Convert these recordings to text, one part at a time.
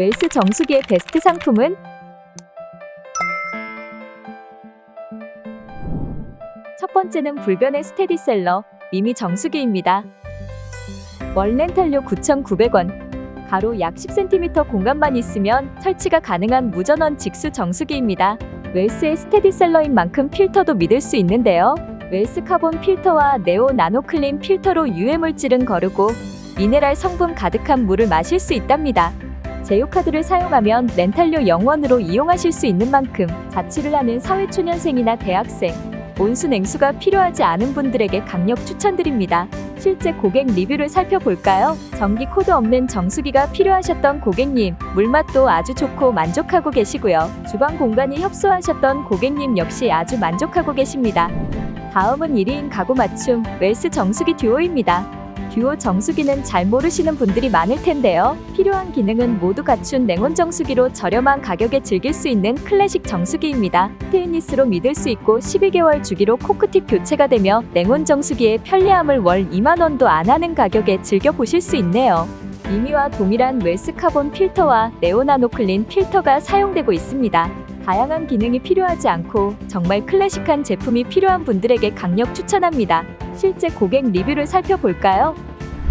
웰스 정수기의 베스트 상품은 첫 번째는 불변의 스테디셀러 미미 정수기입니다. 월 렌탈료 9,900원. 가로 약 10cm 공간만 있으면 설치가 가능한 무전원 직수 정수기입니다. 웰스의 스테디셀러인 만큼 필터도 믿을 수 있는데요. 웰스 카본 필터와 네오 나노클린 필터로 유해 물질은 거르고 미네랄 성분 가득한 물을 마실 수 있답니다. 제휴카드를 사용하면 렌탈료 0원으로 이용하실 수 있는 만큼 자취를 하는 사회초년생이나 대학생, 온수 냉수가 필요하지 않은 분들에게 강력 추천드립니다. 실제 고객 리뷰를 살펴볼까요? 전기 코드 없는 정수기가 필요하셨던 고객님, 물맛도 아주 좋고 만족하고 계시고요. 주방 공간이 협소하셨던 고객님 역시 아주 만족하고 계십니다. 다음은 1인 가구 맞춤 웰스 정수기 듀오입니다. 듀오 정수기는 잘 모르시는 분들이 많을 텐데요. 필요한 기능은 모두 갖춘 냉온 정수기로 저렴한 가격에 즐길 수 있는 클래식 정수기입니다. 스테인리스로 믿을 수 있고 12개월 주기로 코크틱 교체가 되며 냉온 정수기의 편리함을 월 2만 원도 안 하는 가격에 즐겨 보실 수 있네요. 미미와 동일한 웰스 카본 필터와 네오나노클린 필터가 사용되고 있습니다. 다양한 기능이 필요하지 않고 정말 클래식한 제품이 필요한 분들에게 강력 추천합니다. 실제 고객 리뷰를 살펴볼까요?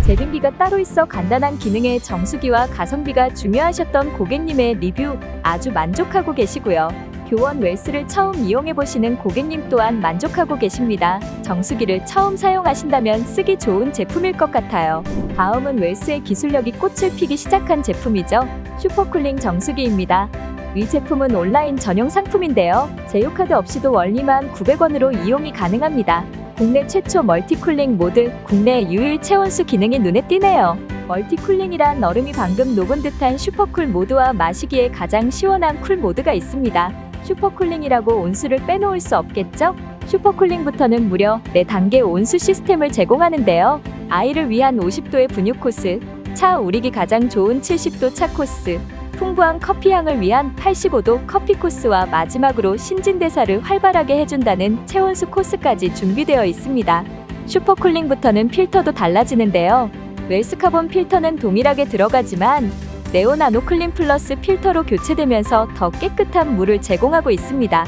제빙기가 따로 있어 간단한 기능의 정수기와 가성비가 중요하셨던 고객님의 리뷰 아주 만족하고 계시고요. 교원 웰스를 처음 이용해 보시는 고객님 또한 만족하고 계십니다. 정수기를 처음 사용하신다면 쓰기 좋은 제품일 것 같아요. 다음은 웰스의 기술력이 꽃을 피기 시작한 제품이죠. 슈퍼쿨링 정수기입니다. 위 제품은 온라인 전용 상품인데요. 제휴카드 없이도 원리만 900원으로 이용이 가능합니다. 국내 최초 멀티쿨링 모드, 국내 유일 체온수 기능이 눈에 띄네요. 멀티쿨링이란 얼음이 방금 녹은 듯한 슈퍼쿨 모드와 마시기에 가장 시원한 쿨 모드가 있습니다. 슈퍼쿨링이라고 온수를 빼놓을 수 없겠죠? 슈퍼쿨링부터는 무려 4단계 온수 시스템을 제공하는데요. 아이를 위한 50도의 분유 코스, 차 우리기 가장 좋은 70도 차 코스, 풍부한 커피향을 위한 85도 커피 코스와 마지막으로 신진대사를 활발하게 해준다는 체온수 코스까지 준비되어 있습니다. 슈퍼쿨링부터는 필터도 달라지는데요. 웰스카본 필터는 동일하게 들어가지만 네오나노클린 플러스 필터로 교체되면서 더 깨끗한 물을 제공하고 있습니다.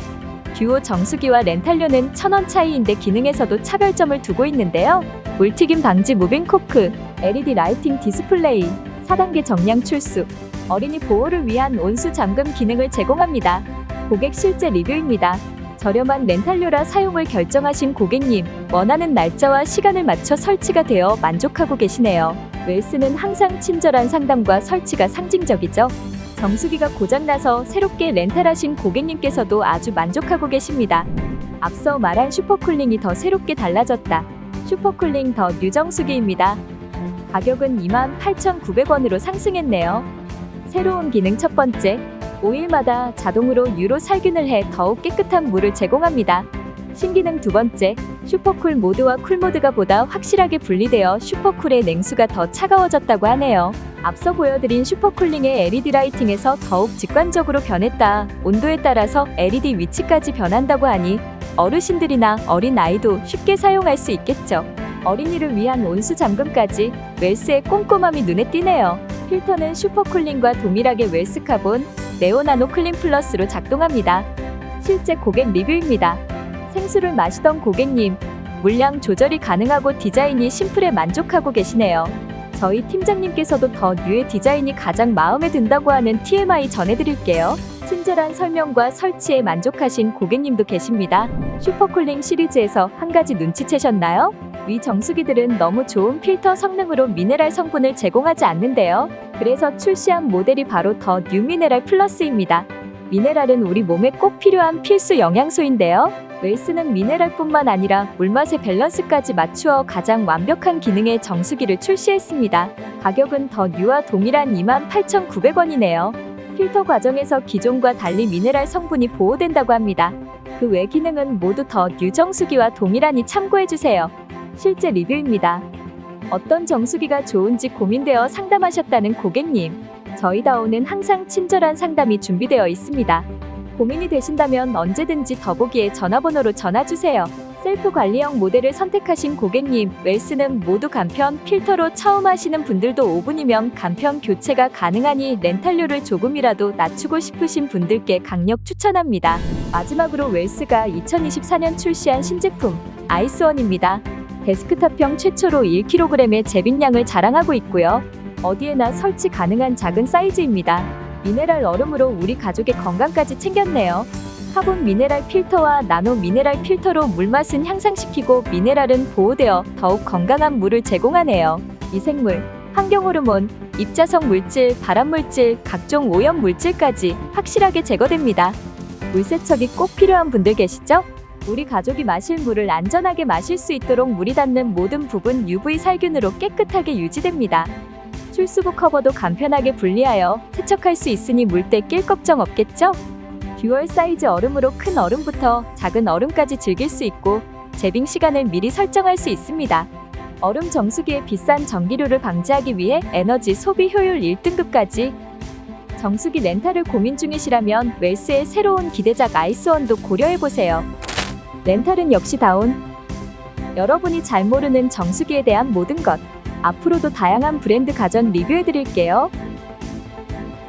듀오 정수기와 렌탈료는 1000원 차이인데 기능에서도 차별점을 두고 있는데요. 물튀김 방지 무빙 코크, LED 라이팅 디스플레이, 4단계 정량 출수, 어린이 보호를 위한 온수 잠금 기능을 제공합니다. 고객 실제 리뷰입니다. 저렴한 렌탈료라 사용을 결정하신 고객님, 원하는 날짜와 시간을 맞춰 설치가 되어 만족하고 계시네요. 웰스는 항상 친절한 상담과 설치가 상징적이죠. 정수기가 고장나서 새롭게 렌탈하신 고객님께서도 아주 만족하고 계십니다. 앞서 말한 슈퍼쿨링이 더 새롭게 달라졌다. 슈퍼쿨링 더 뉴정수기입니다. 가격은 28,900원으로 상승했네요. 새로운 기능 첫 번째, 5일마다 자동으로 유로 살균을 해 더욱 깨끗한 물을 제공합니다. 신기능 두 번째, 슈퍼쿨 모드와 쿨모드가 보다 확실하게 분리되어 슈퍼쿨의 냉수가 더 차가워졌다고 하네요. 앞서 보여드린 슈퍼쿨링의 LED 라이팅에서 더욱 직관적으로 변했다. 온도에 따라서 LED 위치까지 변한다고 하니 어르신들이나 어린 아이도 쉽게 사용할 수 있겠죠. 어린이를 위한 온수 잠금까지 웰스의 꼼꼼함이 눈에 띄네요. 필터는 슈퍼쿨링과 동일하게 웰스 카본, 네오나노 클린 플러스로 작동합니다. 실제 고객 리뷰입니다. 생수를 마시던 고객님, 물량 조절이 가능하고 디자인이 심플해 만족하고 계시네요. 저희 팀장님께서도 더 뉴의 디자인이 가장 마음에 든다고 하는 TMI 전해드릴게요. 친절한 설명과 설치에 만족하신 고객님도 계십니다. 슈퍼쿨링 시리즈에서 한 가지 눈치채셨나요? 위 정수기들은 너무 좋은 필터 성능으로 미네랄 성분을 제공하지 않는데요. 그래서 출시한 모델이 바로 더 뉴미네랄 플러스입니다. 미네랄은 우리 몸에 꼭 필요한 필수 영양소인데요. 웰스는 미네랄뿐만 아니라 물맛의 밸런스까지 맞추어 가장 완벽한 기능의 정수기를 출시했습니다. 가격은 더 뉴와 동일한 28,900원이네요. 필터 과정에서 기존과 달리 미네랄 성분이 보호된다고 합니다. 그 외 기능은 모두 더 뉴 정수기와 동일하니 참고해주세요. 실제 리뷰입니다. 어떤 정수기가 좋은지 고민되어 상담하셨다는 고객님. 저희 다오는 항상 친절한 상담이 준비되어 있습니다. 고민이 되신다면 언제든지 더보기에 전화번호로 전화주세요. 셀프 관리형 모델을 선택하신 고객님, 웰스는 모두 간편, 필터로 처음 하시는 분들도 5분이면 간편 교체가 가능하니 렌탈료를 조금이라도 낮추고 싶으신 분들께 강력 추천합니다. 마지막으로 웰스가 2024년 출시한 신제품 아이스원입니다. 데스크탑형 최초로 1kg의 제빙량을 자랑하고 있고요. 어디에나 설치 가능한 작은 사이즈입니다. 미네랄 얼음으로 우리 가족의 건강까지 챙겼네요. 카본 미네랄 필터와 나노 미네랄 필터로 물맛은 향상시키고 미네랄은 보호되어 더욱 건강한 물을 제공하네요. 미생물, 환경호르몬, 입자성 물질, 발암물질, 각종 오염 물질까지 확실하게 제거됩니다. 물 세척이 꼭 필요한 분들 계시죠? 우리 가족이 마실 물을 안전하게 마실 수 있도록 물이 닿는 모든 부분 UV 살균으로 깨끗하게 유지됩니다. 출수부 커버도 간편하게 분리하여 세척할 수 있으니 물때 낄 걱정 없겠죠? 듀얼 사이즈 얼음으로 큰 얼음부터 작은 얼음까지 즐길 수 있고 제빙 시간을 미리 설정할 수 있습니다. 얼음 정수기의 비싼 전기료를 방지하기 위해 에너지 소비 효율 1등급까지 정수기 렌탈을 고민 중이시라면 웰스의 새로운 기대작 아이스원도 고려해보세요. 렌탈은 역시 다운. 여러분이 잘 모르는 정수기에 대한 모든 것. 앞으로도 다양한 브랜드 가전 리뷰해드릴게요.